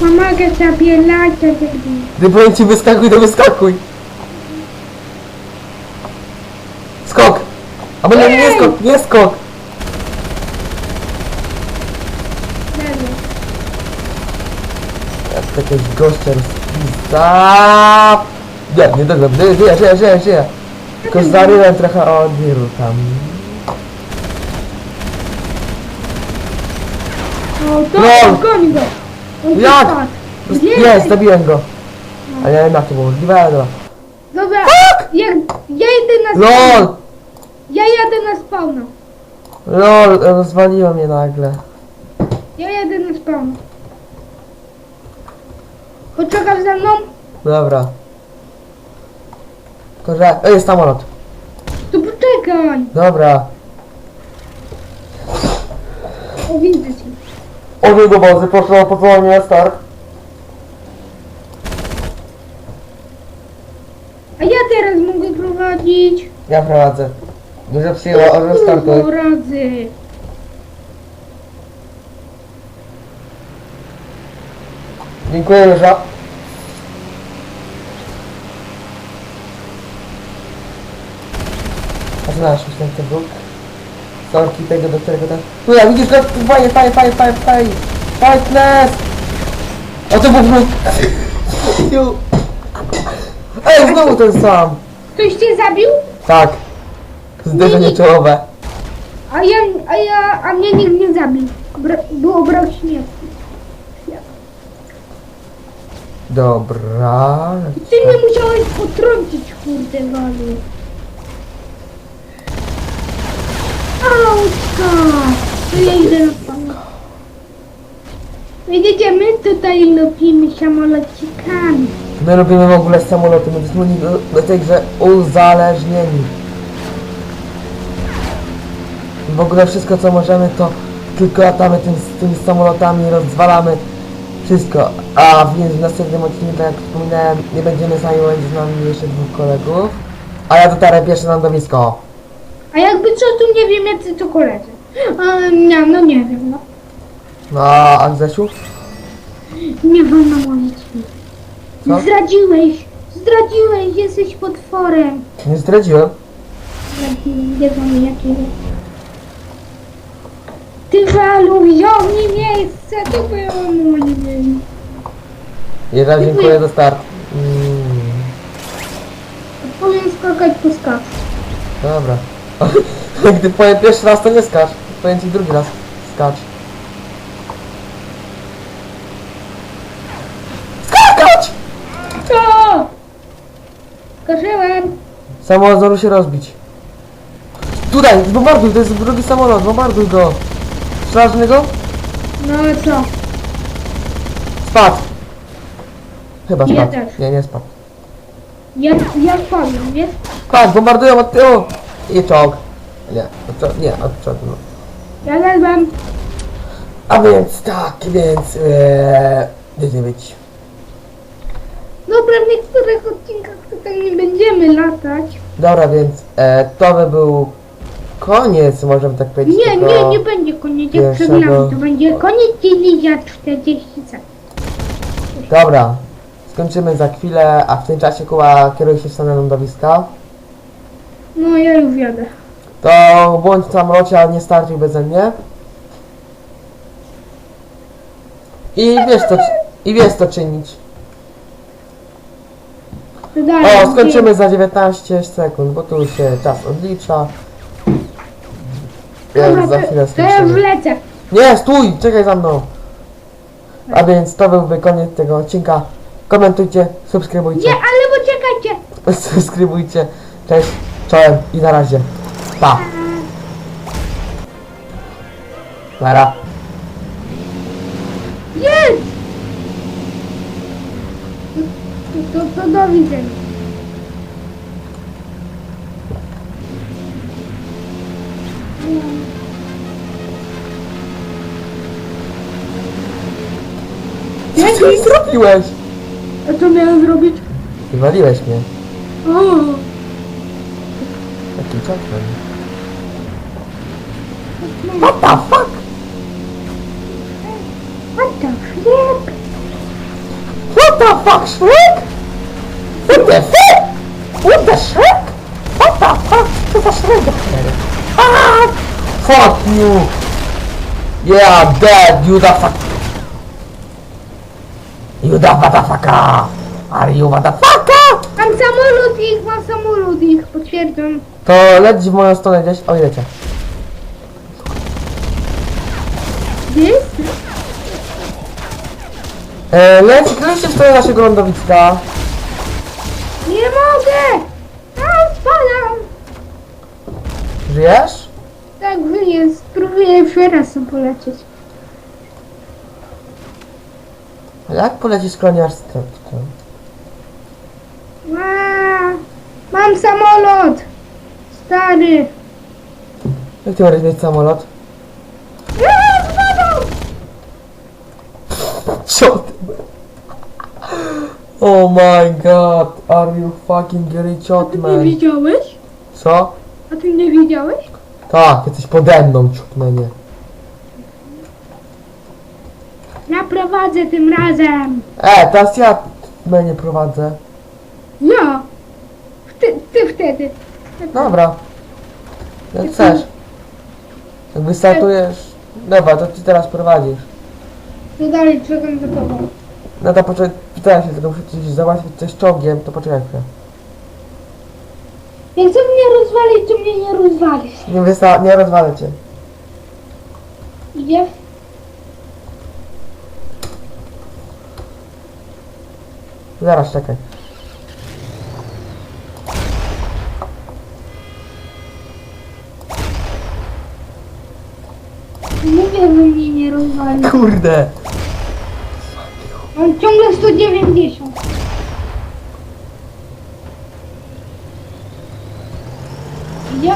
Pomogę sobie latać. Gdy powiem ci wyskakuj, to wyskakuj. Skok! Albo nie, nie Ej! skok, nie skok! Jak jakiegoś gościa rozpisa. Nie, nie dobrze, żyję, żyję, żyję, żyję, żyję. Tylko zaryłem trochę o wielu tam. O, to No. goń go. On tu Jak? spadł. Jest, zabiłem go. Ale nie wiem jak to było, możliwe, ale dobra. Dobra, jak, ja idę na LOL! spawna. Ja jadę na spawna. LOL, rozwaliło mnie nagle. Ja jadę na spawna. Poczekasz ze mną? Dobra. Tylko, że... Ej, jest samolot. To poczekaj. Dobra. O, widzę cię. Oby do bazy poszło pozwolenie start. A ja teraz mogę prowadzić. Ja prowadzę. Dużo przyjęła, orze startuj. Kurwa, radzę. Dziękuję, Ryża. A znasz już ten ten bruk? Sorki tego, do którego tam... Tu ja, widzisz go? Fajnie, fajnie, fajnie, fajnie, fajnie. Fightness! O, to był! Ju. Ej, znowu ten sam! Ktoś cię zabił? Tak. Zderzenie czołowe. A ja, a ja, a mnie nikt nie zabił. Bra, było brak śmierci. Dobra. Ty mnie musiałeś potrącić, kurde, walu. Auska! To ja idę. Widzicie, my tutaj lubimy samolocikami. My lubimy w ogóle samoloty, my jesteśmy do, do tej grze uzależnieni. W ogóle wszystko co możemy to tylko latamy tym, tymi samolotami, rozwalamy wszystko. A więc w następnym odcinku, jak wspominałem, nie będziemy sami, z nami jeszcze dwóch kolegów. A ja dotarę pierwsze na lądowisko. A jakby co, tu nie wiem, jacy to koledzy. A, nie, no nie wiem, no. No a Grzesiu? Nie wolno mówić mi. Co? Zdradziłeś! Zdradziłeś! Jesteś potworem! Nie zdradziłem. Zdradziłem, nie wiem jakiego. Ty walu, wziął mi miejsce, to było moje. Raz dziękuję za start. Mm, Powiem skakać po skacz. dobra. Gdy powiem pierwszy raz to nie skacz. Powiem ci drugi raz. Skacz. Skakać! Co? Skażyłem. Samolot zdążył się rozbić. Tutaj, bombarduj, to jest drugi samolot, bombarduj go. Strzelasz w niego? No co? Spadł. Chyba spadł. też. Nie, nie spadł. Ja, ja wpadłem, wiesz? Tak, bombardują od tyłu. I czołg. Nie, czołg, nie, od czołgu. No. Ja ledwem. A więc tak, więc... Ee, nie być. Dobra, w niektórych odcinkach tutaj nie będziemy latać. Dobra, więc e, to by był koniec, możemy tak powiedzieć. Nie, tego nie, nie będzie koniec, jak przed nami. To będzie koniec za 40 sekund. Dobra, skończymy za chwilę, a w tym czasie Kuba kieruje się w stronę lądowiska. No ja już jadę. To bądź w samolocie, ale nie startuj beze mnie. I wiesz co, i wiesz co czynić. Dalej, O, skończymy za 19 sekund, bo tu się czas odlicza. Dobra, Więc za to, chwilę to ja już skończymy. lecę. Nie, stój, czekaj za mną. A więc to byłby koniec tego odcinka. Komentujcie, subskrybujcie. Nie, ale poczekajcie. Subskrybujcie. Cześć, czołem i na razie. Pa. Nara. Jest! To, to, to do widzenia. Co ty zrobiłeś? A co miałem zrobić? Wywaliłeś mnie. O, Czekaj. What the fuck? what the flip? What the fuck, Shrek? What the fuck? What the Shrek? What the fuck? Co za Shrek do cholery? Ah! Fuck you! Yeah, I'm dead, you the fuck... You the motherfucker! Are you motherfucker? Mam samolot ich, mam samolot ich, potwierdzam. To leć w moją stronę gdzieś. O, lecie. E, leć, lećcie w stronę naszego lądowiska. Nie mogę! A, spadam! Żyjesz? Tak, wyję, spróbuję jeszcze raz tam polecieć. A jak polecisz kloniarstwem? Ła, Mam samolot! Stary! Jak ty możesz mieć samolot? A, spadam! Co ty? Oh my god, are you fucking rich Ty nie man? widziałeś? Co? A ty nie widziałeś? Tak, jesteś pode mną, ciutmenie. Ja prowadzę tym razem! E, teraz ja mnie prowadzę. Ja! Ty, ty wtedy. Dobra. Jak chcesz. Jak wystartujesz... Dobra, to ty teraz prowadzisz. No dalej, czekam za tobą. No to poczekaj, teraz się tylko muszę coś załatwić coś z czołgiem, to poczekaj chwilę. Jak chcę mnie rozwalić, to mnie nie rozwalisz. Nie, wysta- nie rozwalę cię. Idziesz? Zaraz czekaj. Kurde. Mam ciągle 190. Idzie?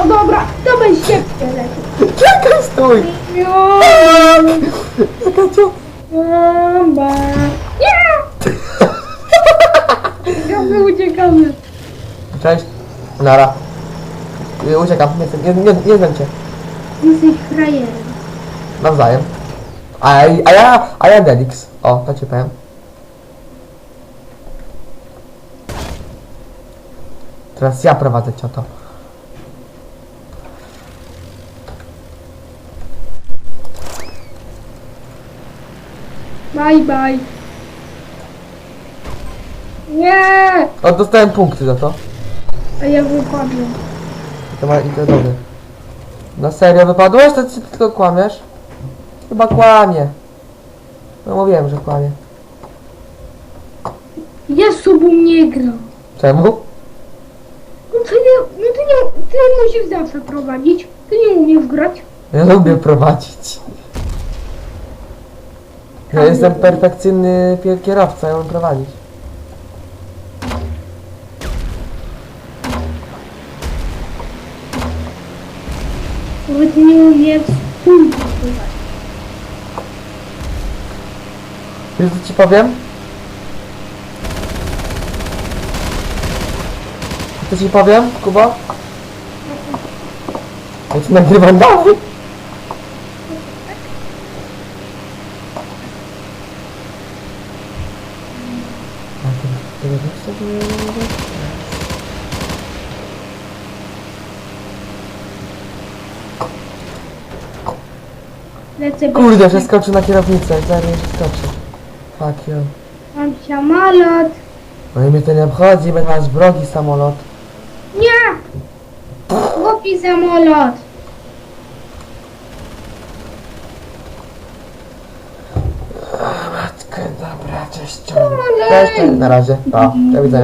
O dobra, to będzie szybkie leci. Czekaj, stój! Jo, Jaka cię... bomba. Nie! Uciekamy, uciekamy. Cześć. Nara. Uciekam, nie chcę, nie, nie, nie znam cię. Jesteś frajerem. Nawzajem. A, a ja, a ja Dedix. O, to ci powiem. Teraz ja prowadzę cioto. Bye, bye. Nie! O, dostałem punkty za to. A ja wypadłem. To ma i to dobry. Na serio wypadłeś? To ty tylko kłamiesz? Chyba kłamie. No mówiłem, że kłamie. Ja z sobą nie gram. Czemu? No to nie, no to nie, ty musisz zawsze prowadzić. Ty nie umiesz grać. Ja lubię prowadzić. Ja jestem perfekcyjny pie- kierowca, ja mam prowadzić. Nawet nie umiesz pójść prowadzić. Wiesz co ci powiem? Co ci powiem, Kuba? Ja ci nagrywam dalej. Kurde, przeskoczy na kierownicę, zaraz mnie przeskoczy. Fuck you. Mam samolot. No i mnie to nie obchodzi, bo masz wrogi samolot. Nie! Głupi samolot. Matkę, dobra, cześć, Olej. cześć. Cześć, na razie. Pa, do widzenia.